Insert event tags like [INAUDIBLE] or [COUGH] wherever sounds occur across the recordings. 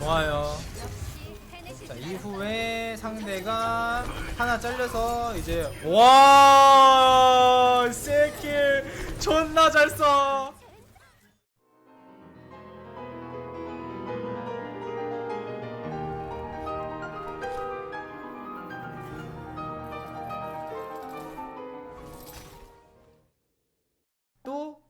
좋아요. 자 이후에 상대가 하나 잘려서 이제 와 새끼 존나 잘 써.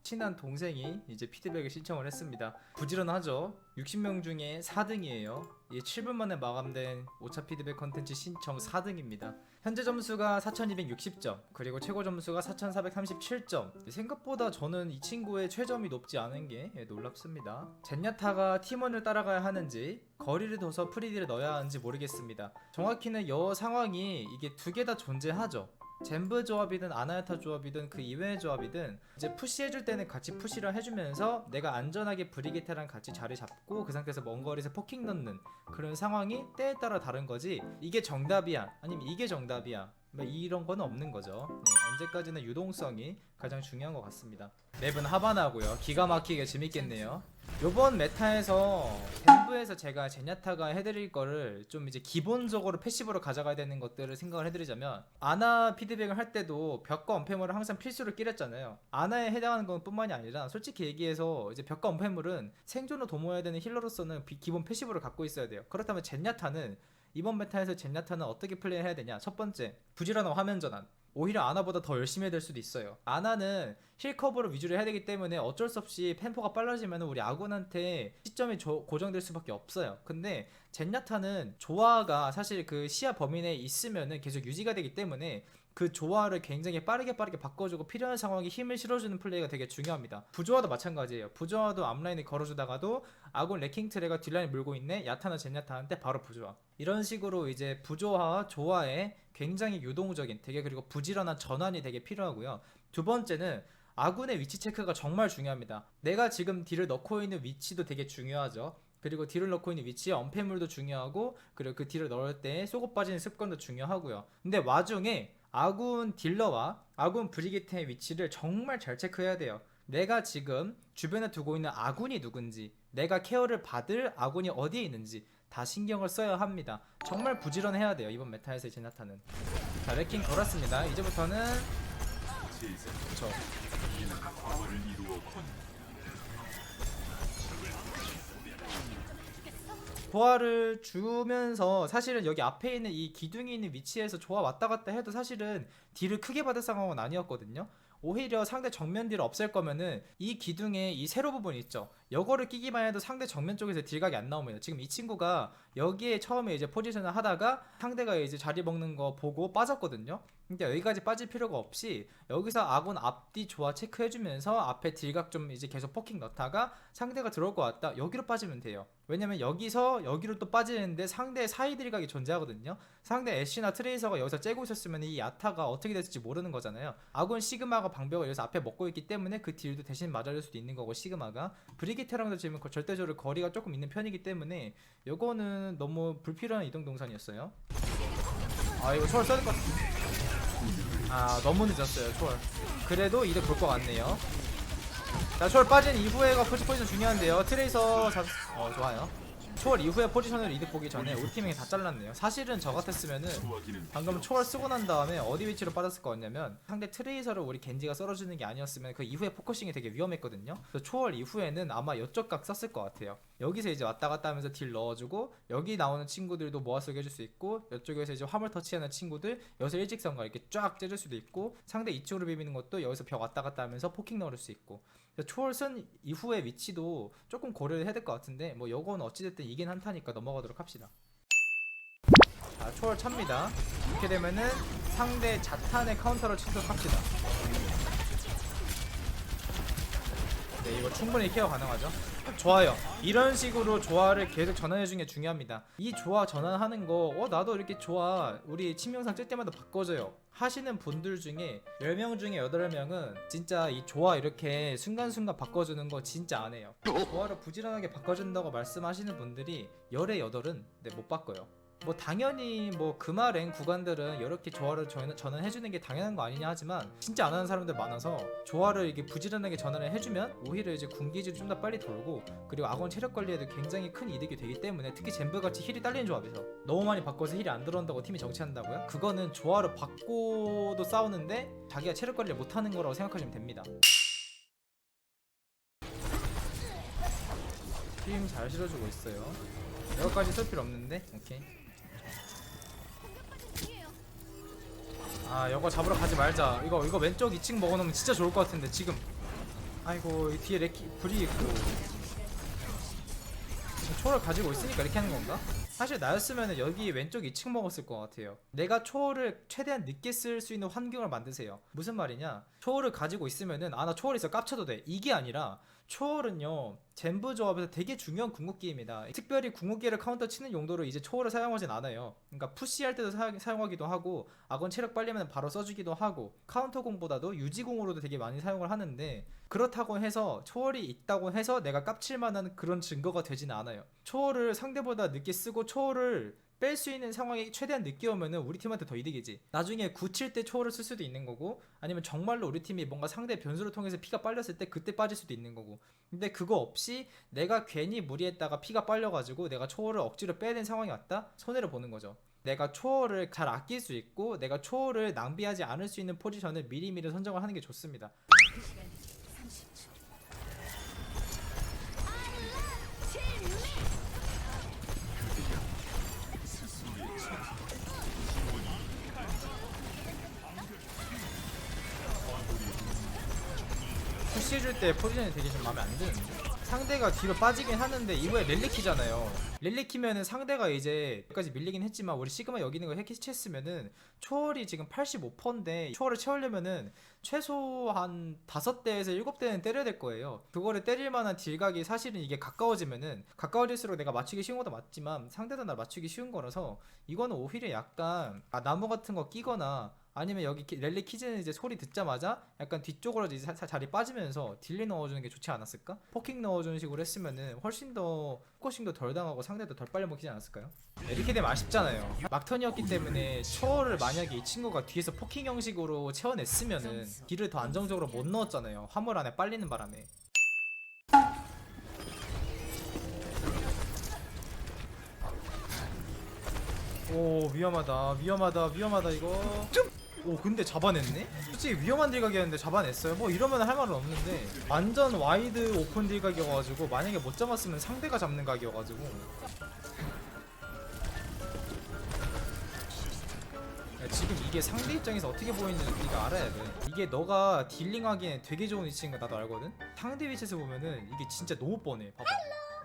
친한 동생이 이제 피드백을 신청을 했습니다. 부지런하죠. 60명 중에 4등이에요. 이 7분 만에 마감된 5차 피드백 컨텐츠 신청 4등입니다. 현재 점수가 4260점, 그리고 최고 점수가 4437점. 생각보다 저는 이 친구의 최점이 높지 않은 게 예, 놀랍습니다. 젠야타가 팀원을 따라가야 하는지, 거리를 둬서 프리디를 넣어야 하는지 모르겠습니다. 정확히는 여 상황이 이게 두 개 다 존재하죠. 젠브 조합이든 아나야타 조합이든 그 이외의 조합이든 이제 푸시해줄 때는 같이 푸시를 해주면서 내가 안전하게 브리기테랑 같이 자리 잡고 그 상태에서 먼 거리에서 포킹 넣는 그런 상황이 때에 따라 다른 거지. 이게 정답이야. 아니면 이게 정답이야. 뭐 이런 거는 없는 거죠. 네, 언제까지나 유동성이 가장 중요한 것 같습니다. 맵은 하바나고요. 기가 막히게 재밌겠네요 요번 메타에서 덴브에서 제가 제냐타가 해드릴 거를 좀 이제 기본적으로 패시브로 가져가야 되는 것들을 생각을 해드리자면 아나 피드백을 할 때도 벽과 언패물을 항상 필수로 끼렸잖아요. 아나에 해당하는 건 뿐만이 아니라 솔직히 얘기해서 이제 벽과 언패물은 생존을 도모해야 되는 힐러로서는 비- 기본 패시브를 갖고 있어야 돼요. 그렇다면 제냐타는 이번 메타에서 젠야타는 어떻게 플레이를 해야 되냐? 첫 번째 부지런한 화면 전환 오히려 아나보다 더 열심히 해야 될 수도 있어요. 아나는 힐 커버를 위주로 해야 되기 때문에 어쩔 수 없이 템포가 빨라지면 우리 아군한테 시점이 조- 고정될 수밖에 없어요. 근데 젠야타는 조화가 사실 그 시야 범위 내에 있으면은 계속 유지가 되기 때문에 그 조화를 굉장히 빠르게 빠르게 바꿔주고 필요한 상황에 힘을 실어주는 플레이가 되게 중요합니다. 부조화도 마찬가지예요. 부조화도 앞라인에 걸어주다가도 아군 레킹 트레가 뒷라인 물고 있네 야타나 젠야타한테 바로 부조화. 이런 식으로 이제 부조화와 조화에 굉장히 유동적인 되게 그리고 부지런한 전환이 되게 필요하고요. 두 번째는 아군의 위치 체크가 정말 중요합니다. 내가 지금 딜을 넣고 있는 위치도 되게 중요하죠. 그리고 딜을 넣고 있는 위치의 언패물도 중요하고 그리고 그 딜을 넣을 때 쏘고 빠지는 습관도 중요하고요. 근데 와중에 아군 딜러와 아군 브리기테의 위치를 정말 잘 체크해야 돼요. 내가 지금 주변에 두고 있는 아군이 누군지, 내가 케어를 받을 아군이 어디에 있는지 다 신경을 써야 합니다. 정말 부지런해야 돼요. 이번 메타에서의 제나타는. 자, 레킹 걸었습니다. 이제부터는 그쵸. 조화를 주면서 사실은 여기 앞에 있는 이 기둥이 있는 위치에서 조화 왔다 갔다 해도 사실은 딜을 크게 받을 상황은 아니었거든요. 오히려 상대 정면 딜을 없앨 거면은 이 기둥에 이 세로 부분 있죠. 요거를 끼기만 해도 상대 정면 쪽에서 딜각이 안 나옵니다. 지금 이 친구가 여기에 처음에 이제 포지션을 하다가 상대가 이제 자리 먹는 거 보고 빠졌거든요. 근데 여기까지 빠질 필요가 없이 여기서 아군 앞뒤 조화 체크해주면서 앞에 딜각 좀 이제 계속 포킹 넣다가 상대가 들어올 것 같다. 여기로 빠지면 돼요. 왜냐면 여기서 여기로 또 빠지는데 상대 사이 딜각이 존재하거든요. 상대 애쉬나 트레이서가 여기서 째고 있었으면 이 야타가 어떻게 됐을지 모르는 거잖아요. 아군 시그마가 방벽을 여기서 앞에 먹고 있기 때문에 그 딜도 대신 맞아줄 수도 있는 거고 시그마가 브리기테랑도 지금 거- 절대적으로 거리가 조금 있는 편이기 때문에 요거는 너무 불필요한 이동 동선이었어요. 아 이거 초월 써야 될 것 같아. 아 너무 늦었어요 초월. 그래도 이득 볼 것 같네요. 자 초월 빠진 이후에가 포지 포지션 중요한데요. 트레이서 잡... 어 좋아요. 초월 이후에 포지션을 이득 보기 전에 우리 팀이 다 잘랐네요. 사실은 저 같았으면은 방금 초월 쓰고 난 다음에 어디 위치로 빠졌을 것 같냐면 상대 트레이서를 우리 겐지가 썰어주는 게 아니었으면 그 이후에 포커싱이 되게 위험했거든요. 그래서 초월 이후에는 아마 이쪽 각 썼을 것 같아요. 여기서 이제 왔다 갔다 하면서 딜 넣어주고 여기 나오는 친구들도 모아쓰게 해줄 수 있고 이쪽에서 이제 화물 터치하는 친구들 여기서 일직선과 이렇게 쫙 째줄 수도 있고 상대 이쪽으로 비비는 것도 여기서 벽 왔다 갔다 하면서 포킹 넣을 수 있고 초월 쓴 이후의 위치도 조금 고려를 해야 될 것 같은데 뭐 요건 어찌됐든 이긴 한타니까 넘어가도록 합시다. 자, 초월 찹니다. 이렇게 되면은 상대 자탄의 카운터를 치도록 합시다. 네, 이거 충분히 케어 가능하죠. 좋아요. 이런 식으로 조화를 계속 전환해주는 게 중요합니다. 이 조화 전환하는 거, 어, 나도 이렇게 조화, 우리 친명상 뜰 때마다 바꿔줘요. 하시는 분들 중에 10명 중에 8명은 진짜 이 조화 이렇게 순간순간 바꿔주는 거 진짜 안 해요. 조화를 부지런하게 바꿔준다고 말씀하시는 분들이 열의 여덟은 네, 못 바꿔요. 뭐 당연히 뭐 금화랭 구간들은 이렇게 조화를 저는, 저는 해주는 게 당연한 거 아니냐 하지만 진짜 안 하는 사람들 많아서 조화를 이게 부지런하게 전환을 해주면 오히려 이제 군기질이 좀 더 빨리 돌고 그리고 악원 체력 관리에도 굉장히 큰 이득이 되기 때문에 특히 젠브 같이 힐이 딸리는 조합에서 너무 많이 바꿔서 힐이 안 들어온다고 팀이 정치한다고요? 그거는 조화를 바꿔도 싸우는데 자기가 체력 관리를 못하는 거라고 생각하시면 됩니다. 팀잘 실어주고 있어요. 여기까지 쓸 필요 없는데 오케이. 아 이거 잡으러 가지 말자. 이거 이거 왼쪽 2층 먹어놓으면 진짜 좋을 것 같은데 지금. 아이고 이 뒤에 레키 불이 있고. 초를 가지고 있으니까 이렇게 하는 건가? 사실 나였으면 여기 왼쪽 2층 먹었을 것 같아요. 내가 초월을 최대한 늦게 쓸 수 있는 환경을 만드세요. 무슨 말이냐? 초월을 가지고 있으면은 아나 초월 있어 깝쳐도 돼. 이게 아니라 초월은요 젠부 조합에서 되게 중요한 궁극기입니다. 특별히 궁극기를 카운터 치는 용도로 이제 초월을 사용하진 않아요. 그러니까 푸시할 때도 사용, 사용하기도 하고 악원 체력 빨리면 바로 써주기도 하고 카운터 공보다도 유지공으로도 되게 많이 사용을 하는데 그렇다고 해서 초월이 있다고 해서 내가 깝칠 만한 그런 증거가 되진 않아요. 초월을 상대보다 늦게 쓰고 초월을 뺄 수 있는 상황이 최대한 늦게 오면은 우리 팀한테 더 이득이지. 나중에 굳힐 때 초월을 쓸 수도 있는 거고, 아니면 정말로 우리 팀이 뭔가 상대 변수를 통해서 피가 빨렸을 때 그때 빠질 수도 있는 거고. 근데 그거 없이 내가 괜히 무리했다가 피가 빨려가지고 내가 초월을 억지로 빼야 되는 상황이 왔다? 손해를 보는 거죠. 내가 초월을 잘 아낄 수 있고, 내가 초월을 낭비하지 않을 수 있는 포지션을 미리미리 선정을 하는 게 좋습니다. 해줄 때 포지션이 되게 좀 마음에 안 드는데? 상대가 뒤로 빠지긴 하는데 이후에 렐리키잖아요. 렐리키면은 상대가 이제 여기까지 밀리긴 했지만 우리 시그마 여기 있는 거 해키치했으면은 초월이 지금 85%인데 초월을 채우려면은 최소 한 5대에서 7대는 때려야 될 거예요. 그거를 때릴 만한 딜각이 사실은 이게 가까워지면은 가까워질수록 내가 맞추기 쉬운 것도 맞지만 상대도 날 맞추기 쉬운 거라서 이거는 오히려 약간 아, 나무 같은 거 끼거나 아니면 여기 키- 랠리 키즈는 이제 소리 듣자마자 약간 뒤쪽으로 이제 사- 사- 자리 빠지면서 딜리 넣어주는 게 좋지 않았을까? 포킹 넣어주는 식으로 했으면은 훨씬 더 포커싱도 덜 당하고 상대도 덜 빨리 먹히지 않았을까요? 네, 이렇게 되면 아쉽잖아요. 막턴이었기 때문에 초월을 만약에 이 친구가 뒤에서 포킹 형식으로 채워냈으면은 딜을 더 안정적으로 못 넣었잖아요. 화물 안에 빨리는 바람에. 오 위험하다 위험하다 위험하다 이거 오 근데 잡아냈네? 솔직히 위험한 딜각이었는데 잡아냈어요? 뭐 이러면 할 말은 없는데 완전 와이드 오픈 딜각이어가지고 만약에 못 잡았으면 상대가 잡는 각이어가지고. 야, 지금 이게 상대 입장에서 어떻게 보이는지 네가 알아야 돼. 이게 너가 딜링하기엔 되게 좋은 위치인 거 나도 알거든? 상대 위치에서 보면은 이게 진짜 너무 뻔해. 봐봐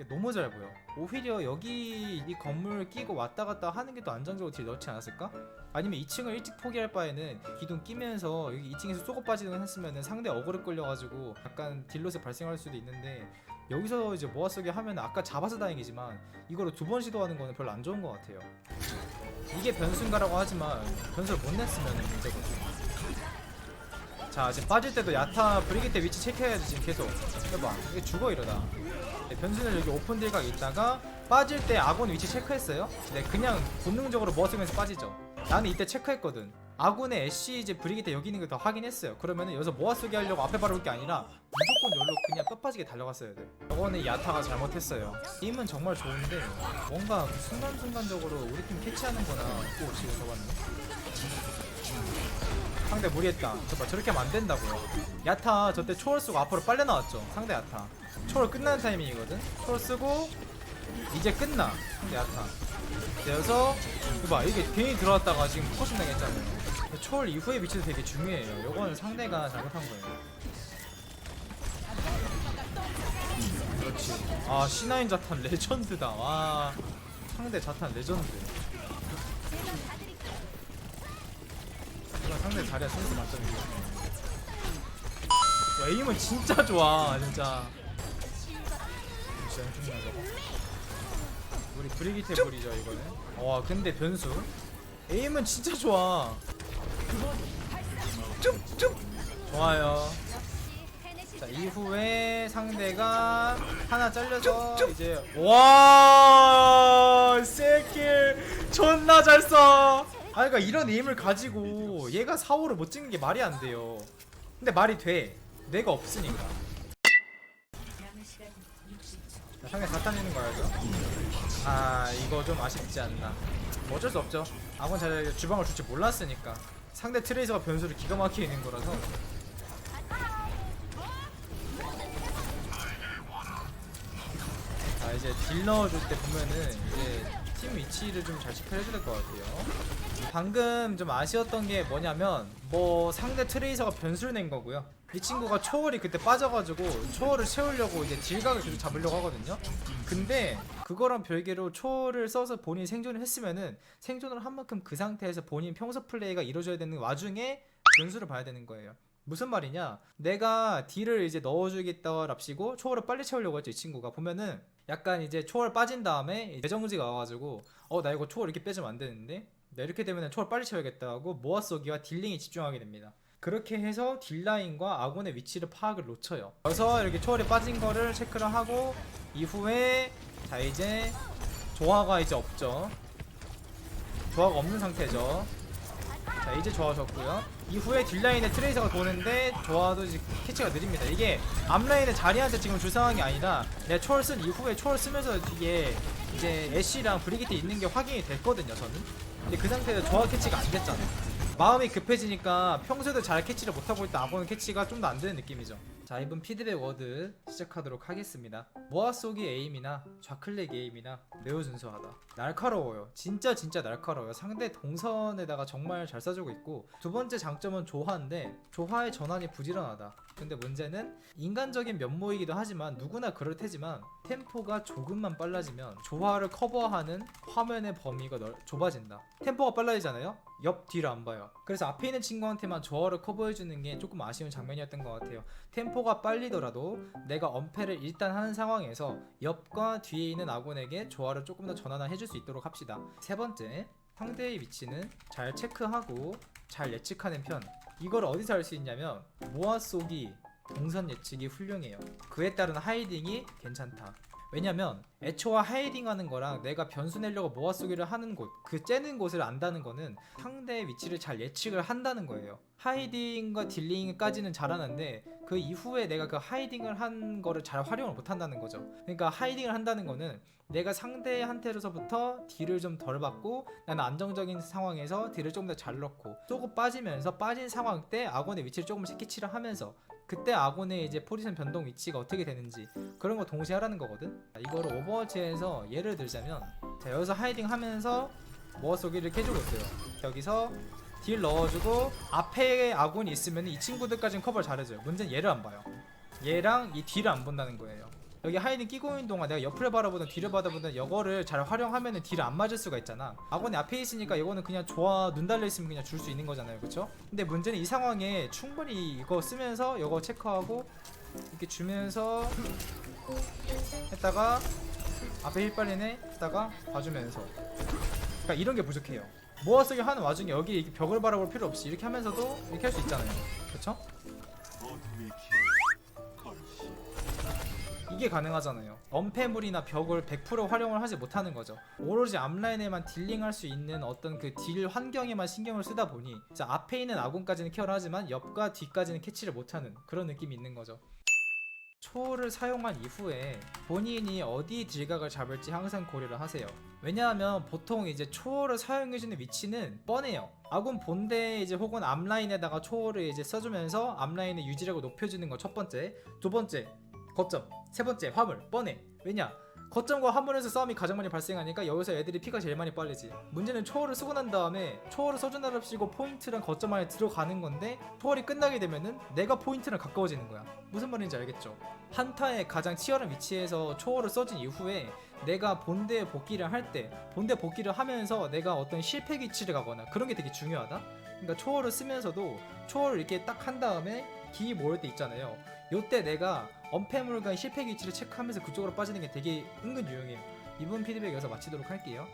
너무 잘 보여. 오히려 여기 이 건물 끼고 왔다 갔다 하는 게 더 안정적으로 딜 넣지 않았을까? 아니면 2층을 일찍 포기할 바에는 기둥 끼면서 여기 2층에서 쏘고 빠지는 했으면은 상대 어그로 끌려가지고 약간 딜로스 발생할 수도 있는데 여기서 이제 모아 쏘기 하면 아까 잡아서 다행이지만 이거를 두 번 시도하는 거는 별로 안 좋은 것 같아요. 이게 변수인가라고 하지만 변수를 못 냈으면 문제거든. 자 지금 빠질 때도 야타 브리기테 위치 체크해야지 지금 계속. 해봐. 이게 죽어 이러다 네, 변수는 여기 오픈 딜각 있다가 빠질 때 아군 위치 체크했어요. 네 그냥 본능적으로 모아쓰면서 빠지죠. 나는 이때 체크했거든. 아군의 애쉬 이제 브리기테 여기 있는 거더 확인했어요. 그러면은 여기서 모아쓰기 하려고 앞에 바로 올 게 아니라 무조건 여기로 그냥 뼈 빠지게 달려갔어야 돼. 저거는 야타가 잘못했어요. 힘은 정말 좋은데 뭔가 순간순간적으로 우리 팀 캐치하는 거나. 오 지금 잡았네 상대 무리했다. 저봐 저렇게 하면 안 된다고요. 야타 저때 초월 쓰고 앞으로 빨려 나왔죠. 상대 야타. 초월 끝나는 타이밍이거든. 초월 쓰고 이제 끝나. 상대 야타. 그래서 이봐 이게 괜히 들어왔다가 지금 포커싱 당했잖아요. 초월 이후의 위치도 되게 중요해요. 요거는 상대가 잘못한 거예요. 그렇지. 아 C9 자탄 [LAUGHS] 레전드다. 와 상대 자탄 레전드. 이건 상대 자리야 센스 만점이고 야 에임은 진짜 좋아 진짜. 진짜 엄청나 저거 우리 브리기테 볼이죠 이거는 와 근데 변수. 에임은 진짜 좋아. 쭉쭉. 좋아요. 자 이후에 상대가 하나 잘려서 이제 와 새끼 존나 잘 써. 아 그러니까 이런 에임을 가지고 얘가 4호를 못 찍는 게 말이 안 돼요. 근데 말이 돼. 내가 없으니까. 자, 상대 다 타내는 거 알죠? 아 이거 좀 아쉽지 않나. 뭐 어쩔 수 없죠. 아군 잘 주방을 줄줄 몰랐으니까. 상대 트레이서가 변수를 기가 막히게 있는 거라서. 자 이제 딜 넣어줄 때 보면은 이제 팀 위치를 좀잘 체크해줘야 될 것 같아요. 방금 좀 아쉬웠던 게 뭐냐면 뭐 상대 트레이서가 변수를 낸 거고요. 이 친구가 초월이 그때 빠져가지고 초월을 채우려고 이제 딜각을 계속 잡으려고 하거든요. 근데 그거랑 별개로 초월을 써서 본인이 생존을 했으면은 생존을 한 만큼 그 상태에서 본인 평소 플레이가 이루어져야 되는 와중에 변수를 봐야 되는 거예요. 무슨 말이냐? 내가 딜을 이제 넣어주겠다 랍시고 초월을 빨리 채우려고 했죠 이 친구가 보면은 약간 이제 초월 빠진 다음에 대정지가 와가지고 어 나 이거 초월 이렇게 빼주면 안 되는데 나 이렇게 되면 초월 빨리 채워야겠다 하고 모아 쏘기와 딜링에 집중하게 됩니다. 그렇게 해서 딜라인과 아군의 위치를 파악을 놓쳐요. 그래서 이렇게 초월이 빠진 거를 체크를 하고 이후에 자 이제 조화가 이제 없죠. 조화가 없는 상태죠. 자 이제 좋아졌고요 이후에 딜라인에 트레이서가 도는데 이제 캐치가 느립니다. 이게 앞라인에 자리한테 지금 줄 상황이 아니라 내가 초월 쓴 이후에 초월 쓰면서 이게 이제 애쉬랑 브리기트 있는 게 확인이 됐거든요 저는. 근데 그 상태에서 조화 캐치가 안 됐잖아 마음이 급해지니까 평소에도 잘 캐치를 못하고 있다. 아고는 캐치가 좀 더 안 되는 느낌이죠 자 이번 피드백 워드 시작하도록 하겠습니다. 모아 쏘기 에임이나 좌클릭 에임이나 매우 준수하다. 날카로워요. 진짜 진짜 날카로워요. 상대 동선에다가 정말 잘 써주고 있고 두 번째 장점은 조화인데 조화의 전환이 부지런하다. 근데 문제는 인간적인 면모이기도 하지만 누구나 그럴 테지만 템포가 조금만 빨라지면 조화를 커버하는 화면의 범위가 넓, 좁아진다. 템포가 빨라지잖아요 옆 뒤를 안 봐요 그래서 앞에 있는 친구한테만 조화를 커버해주는 게 조금 아쉬운 장면이었던 것 같아요 템포가 빨리더라도 내가 엄폐를 일단 하는 상황에서 옆과 뒤에 있는 아군에게 조화를 조금 더 전환을 해줄 수 있도록 합시다. 세 번째, 상대의 위치는 잘 체크하고 잘 예측하는 편. 이걸 어디서 할수 있냐면 모아 쏘기, 동선 예측이 훌륭해요. 그에 따른 하이딩이 괜찮다. 왜냐면 애초와 하이딩 하는 거랑 내가 변수 내려고 모아 쏘기를 하는 곳, 그 째는 곳을 안다는 거는 상대의 위치를 잘 예측을 한다는 거예요. 하이딩과 딜링까지는 잘하는데 그 이후에 내가 그 하이딩을 한 거를 잘 활용을 못 한다는 거죠. 그러니까 하이딩을 한다는 거는 내가 상대한테로서부터 딜을 좀 덜 받고 나는 안정적인 상황에서 딜을 조금 더 잘 넣고 쏘고 빠지면서 빠진 상황 때 아군의 위치를 조금씩 캐치를 하면서 그때 아군의 이제 포지션 변동 위치가 어떻게 되는지 그런 거 동시에 하라는 거거든. 이거를 오버워치에서 예를 들자면 자 여기서 하이딩 하면서 모아 쏘기를 이렇게 해주고 있어요. 여기서 딜 넣어주고 앞에 아군이 있으면 이 친구들까지는 커버를 잘해줘요. 문제는 얘를 안 봐요. 얘랑 이 뒤를 안 본다는 거예요. 여기 하이딩 끼고 있는 동안 내가 옆을 바라보든 뒤를 바라보든 이거를 잘 활용하면 딜을 안 맞을 수가 있잖아. 아군이 앞에 있으니까 이거는 그냥 좋아 눈 달려 있으면 그냥 줄 수 있는 거잖아요, 그렇죠? 근데 문제는 이 상황에 충분히 이거 쓰면서 이거 체크하고 이렇게 주면서 했다가 앞에 힐 빨리네 했다가 봐주면서 그러니까 이런 게 부족해요. 모아쓰기 하는 와중에 여기 벽을 바라볼 필요 없이 이렇게 하면서도 이렇게 할 수 있잖아요. 그렇 죠? 이게 가능하잖아요. 엄폐물이나 벽을 100% 활용을 하지 못하는 거죠. 오로지 앞라인에만 딜링할 수 있는 어떤 그 딜 환경에만 신경을 쓰다 보니 자, 앞에 있는 아군까지는 케어를 하지만 옆과 뒤까지는 캐치를 못하는 그런 느낌이 있는 거죠. 초를 사용한 이후에 본인이 어디 딜각을 잡을지 항상 고려를 하세요. 왜냐하면 보통 이제 초월을 사용해주는 위치는 뻔해요. 아군 본대 이제 혹은 앞라인에다가 초월을 이제 써주면서 앞라인의 유지력을 높여주는 거 첫 번째, 두 번째 거점, 세 번째 화물 뻔해. 왜냐? 거점과 화물에서 싸움이 가장 많이 발생하니까 여기서 애들이 피가 제일 많이 빨리지. 문제는 초월을 쓰고 난 다음에 초월을 써준다랍시고 포인트랑 거점 안에 들어가는 건데 초월이 끝나게 되면은 내가 포인트랑 가까워지는 거야. 무슨 말인지 알겠죠? 한타의 가장 치열한 위치에서 초월을 써준 이후에 내가 본대에 복귀를 할 때 본대 복귀를 하면서 내가 어떤 실패 위치를 가거나 그런 게 되게 중요하다. 그러니까 초월을 쓰면서도 초월을 이렇게 딱 한 다음에 기 모일 때 있잖아요. 요때 내가 언패물과의 실패 위치를 체크하면서 그쪽으로 빠지는 게 되게 은근 유용해요. 이번 피드백 여기서 마치도록 할게요.